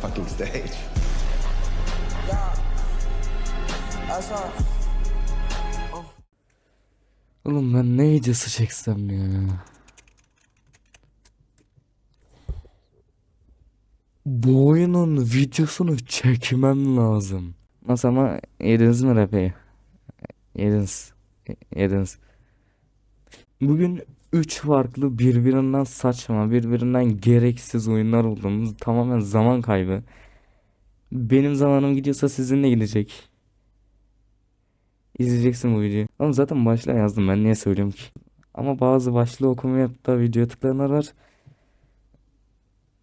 fucking stage. Oğlum ben ne videosu çeksem ya. Bu oyunun videosunu çekmem lazım. Nasıl ama yediniz mi rap'i? Yediniz. Yediniz. Bugün 3 farklı birbirinden saçma, birbirinden gereksiz oyunlar buldum. Tamamen zaman kaybı. Benim zamanım gidiyorsa sizin de gidecek. İzleyeceksin bu videoyu. Ama zaten başlığa yazdım ben niye söylüyorum ki. Ama bazı başlığı okumayıp da videoya tıklayanlar.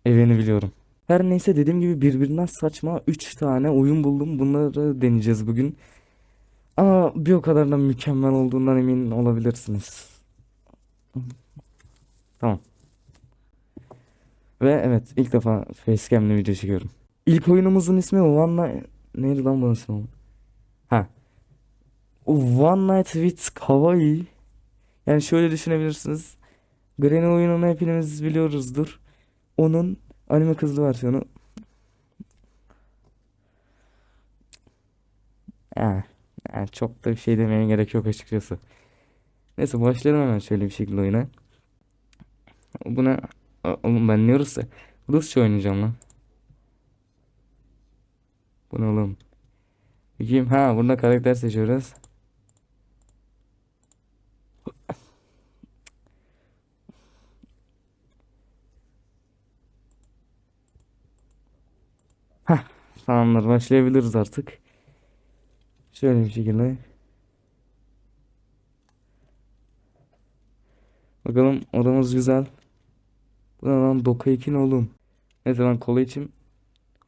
Evini biliyorum. Her neyse dediğim gibi birbirinden saçma 3 tane oyun buldum. Bunları deneyeceğiz bugün. Ama bir o kadar da mükemmel olduğundan emin olabilirsiniz. Tamam. Ve evet ilk defa facecam'le video çekiyorum. İlk oyunumuzun ismi One Night... Neydi lan bunun ismi? Ha. One Night with Kawaii. Yani şöyle düşünebilirsiniz. Granny oyununu hepimiz biliyoruzdur. Onun anime kızlı versiyonu. Yani, yani çok da bir şey demeye gerek yok açıkçası. Neyse başlayalım hemen şöyle bir şekilde oyuna. Buna oğlum ben ne Rusça? Rusça oynayacağım lan. Bu ne oğlum? Bakayım ha burada karakter seçiyoruz. Heh, tamamdır başlayabiliriz artık. Şöyle bir şekilde. Bakalım odamız güzel. Bu ne lan Doka 2 ne oğlum? Neyse lan kola içim.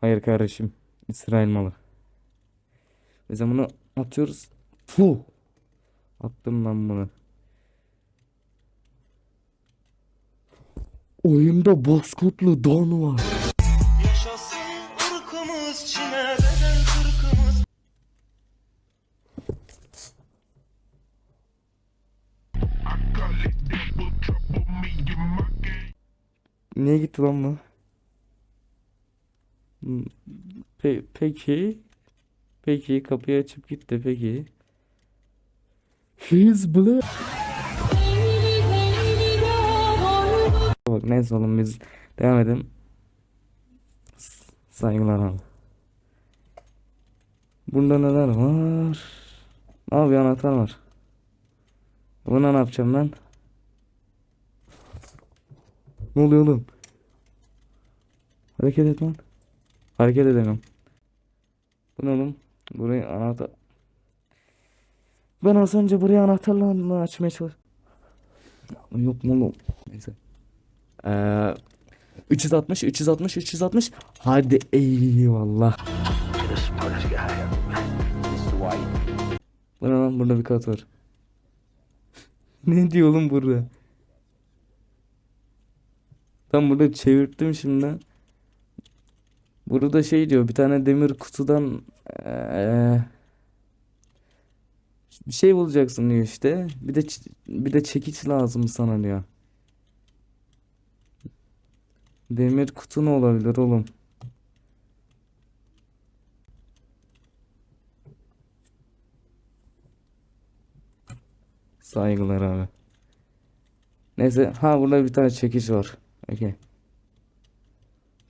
Hayır kardeşim. İsrail malı. Biz bunu atıyoruz. Fuh. Attım lan bunu. Oyunda Bozkurtlu Don var. Yaşasın ırkımız Çin'e bedel kırkımız Niye gitti lan bu? Hmm, Pe peki. Peki kapıyı açıp gitti peki. He's black. Bak neyse oğlum biz devam edelim. Saygılar abi. Bunda neler var? Abi anahtar var. Buna ne yapacağım ben? Ne oluyor oğlum? Hareket et lan. Hareket edemem. Bu ne oğlum? Burayı anahtar... Ben az önce burayı anahtarla açmaya çalış... Yok mu oğlum? Neyse. Ee, 360, 360, 360. Hadi eyvallah. Bu ne lan? Burada bir kat var. Ne diyor oğlum burada? Tam burada çevirttim şimdi. Burada şey diyor bir tane demir kutudan eee, bir şey bulacaksın diyor işte. Bir de bir de çekiç lazım sana diyor. Demir kutu ne olabilir oğlum? Saygılar abi. Neyse ha burada bir tane çekiç var. Okey.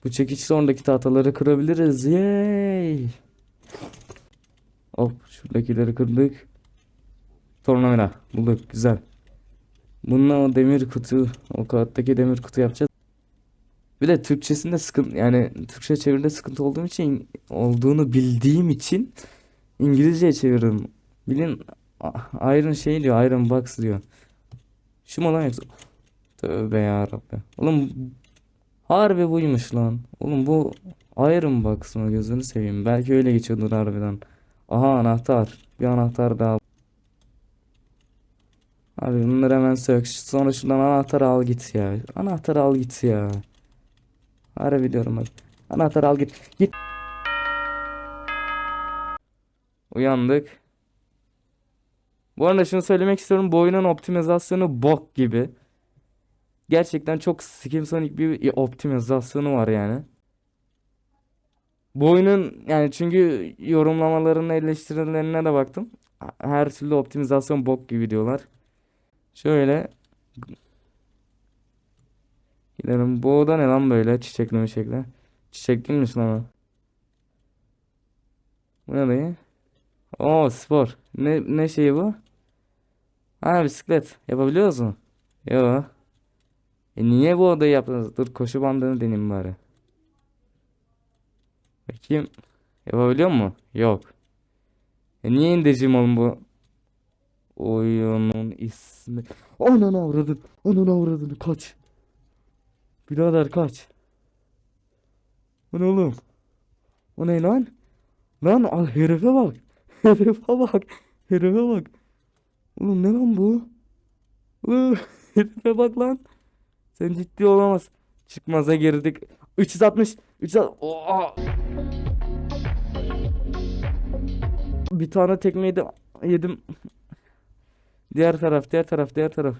Bu çekiçle oradaki tahtaları kırabiliriz. Yay! Hop şuradakileri kırdık. Tornavida bulduk güzel. Bununla o demir kutu, o kağıttaki demir kutu yapacağız. Bir de Türkçesinde sıkıntı yani Türkçe çeviride sıkıntı olduğum için olduğunu bildiğim için İngilizceye çeviriyorum. Bilin Iron şey diyor Iron Box diyor. Şu mu yoksa? Tövbe yarabbi. Oğlum harbi buymuş lan. Oğlum bu Iron Box mı gözünü seveyim. Belki öyle geçiyordur harbiden. Aha anahtar. Bir anahtar daha. Abi bunları hemen sök. Sonra şuradan anahtar al git ya. Anahtar al git ya. Harbi diyorum bak. Anahtar al git. Git. Uyandık. Bu arada şunu söylemek istiyorum. Bu oyunun optimizasyonu bok gibi. Gerçekten çok Skimsonic bir optimizasyonu var yani. Bu oyunun yani çünkü yorumlamalarına eleştirilerine de baktım. Her türlü optimizasyon bok gibi diyorlar. Şöyle gidelim. Bu oda ne lan böyle çiçekli mi şekli? Çiçek değilmiş lan o. Bu ne dayı? Oo spor. Ne, ne şeyi bu? Ha bisiklet. Yapabiliyoruz mu? Yo. E niye bu odayı yaptınız? Dur koşu bandını deneyeyim bari. Bakayım. Yapabiliyor mu? Yok. E niye indireceğim oğlum bu? Oyunun ismi. Ananı avradın. Ananı avradın. Kaç. Birader kaç. Bu ne oğlum? O ne lan? Lan al herife bak. Herife bak. Herife bak. Oğlum ne lan bu? Herife bak lan. Sen ciddi olamaz. Çıkmaza girdik. 360. 360. Oha. Bir tane tekmeyi de yedim. Diğer taraf, diğer taraf, diğer taraf.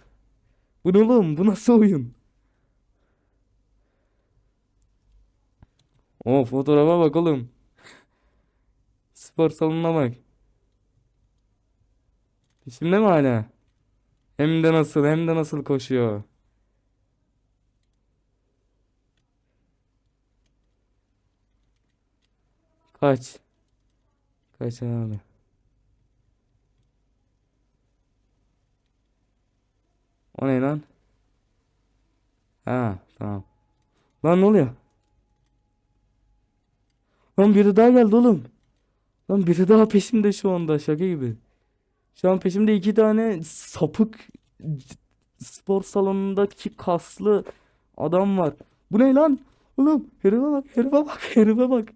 Bu ne oğlum? Bu nasıl oyun? O fotoğrafa bak oğlum. Spor salonuna bak. Peşimde mi hala? Hem de nasıl, hem de nasıl koşuyor. Kaç. Kaç abi. O ne lan? Ha tamam. Lan ne oluyor? Lan biri daha geldi oğlum. Lan biri daha peşimde şu anda şaka gibi. Şu an peşimde iki tane sapık spor salonundaki kaslı adam var. Bu ne lan? Oğlum herife bak herife bak herife bak.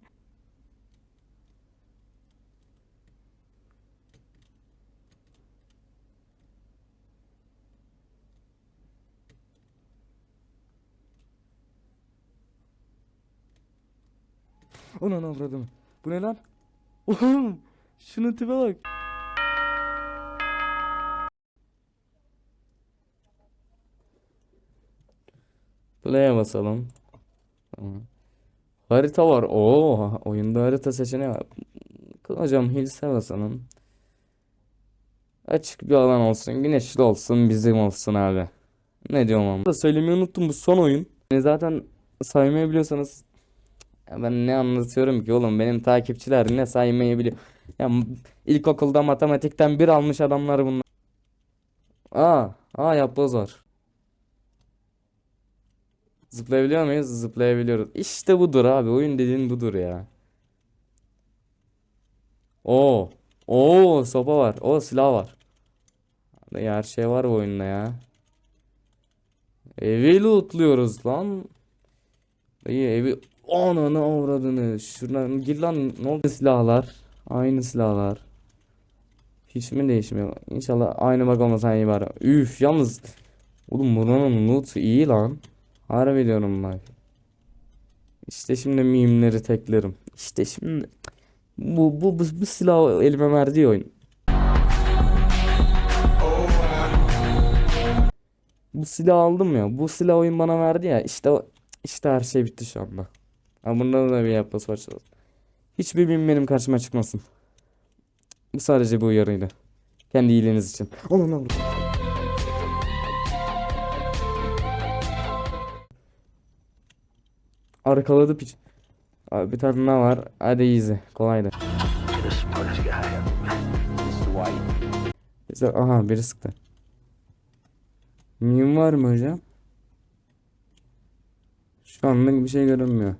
Ananı avradım. Bu ne lan? Oğlum şunun tipe bak. Play'e basalım. Tamam. Harita var. Oo, oyunda harita seçeneği var. Hocam Hills'e basalım. Açık bir alan olsun, güneşli olsun, bizim olsun abi. Ne diyorum ama. Da söylemeyi unuttum bu son oyun. Yani zaten saymayı biliyorsanız ben ne anlatıyorum ki oğlum benim takipçiler ne saymayı biliyor. Ya ilkokulda matematikten bir almış adamlar bunlar. Aa, aa yapboz var. Zıplayabiliyor muyuz? Zıplayabiliyoruz. İşte budur abi. Oyun dediğin budur ya. Oo. Oo sopa var. O silah var. Abi her şey var bu oyunda ya. Evi lootluyoruz lan. Dayı evi ananı avradını. Şuradan gir lan ne oldu silahlar? Aynı silahlar. Hiç mi değişmiyor? İnşallah aynı bak olmasa iyi bari. Üf yalnız. Oğlum buranın loot iyi lan. Harbi diyorum bak. İşte şimdi mimleri teklerim. İşte şimdi bu bu bu, bu silah elime verdiği oyun. Bu silah aldım ya. Bu silah oyun bana verdi ya. İşte işte her şey bitti şu anda. Ha bunda da bir yapması başladı. Hiçbir mim benim karşıma çıkmasın. Bu sadece bu uyarıydı. Kendi iyiliğiniz için. Aman Allah'ım. Arkaladı piç. Abi bir tane daha var. Hadi easy. Kolaydı. Güzel. Aha biri sıktı. Miyum var mı hocam? Şu anlık bir şey görünmüyor.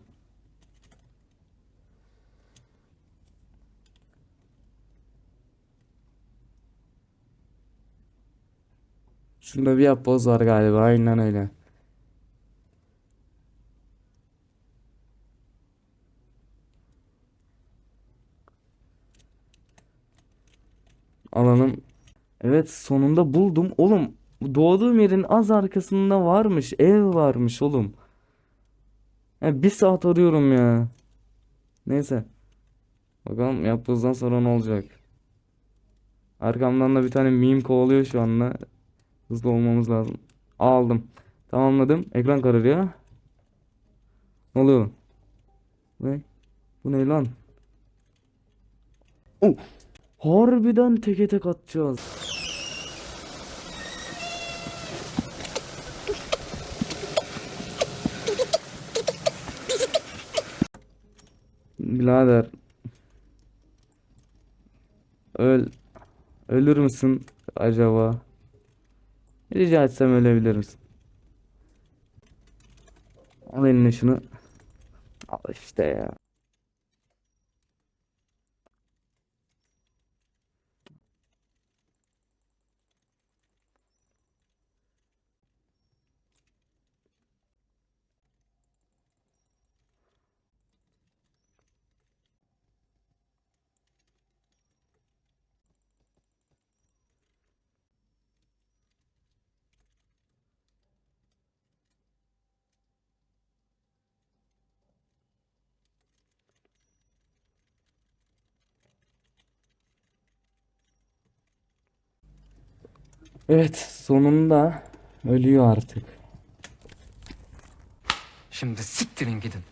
Şurada bir yapboz var galiba. Aynen öyle. Alanım. Evet sonunda buldum. Oğlum doğduğum yerin az arkasında varmış. Ev varmış oğlum. Ya bir saat arıyorum ya. Neyse. Bakalım yapbozdan sonra ne olacak. Arkamdan da bir tane meme kovalıyor şu anda. Hızlı olmamız lazım. Aldım. Tamamladım. Ekran kararıyor. Ne oluyor? Ne? Bu ne lan? Oh, harbiden teke tek atacağız. Birader. Öl. Ölür müsün acaba? Rica etsem ölebilir misin? Al eline şunu. Al işte ya. Evet, sonunda ölüyor artık. Şimdi siktirin gidin.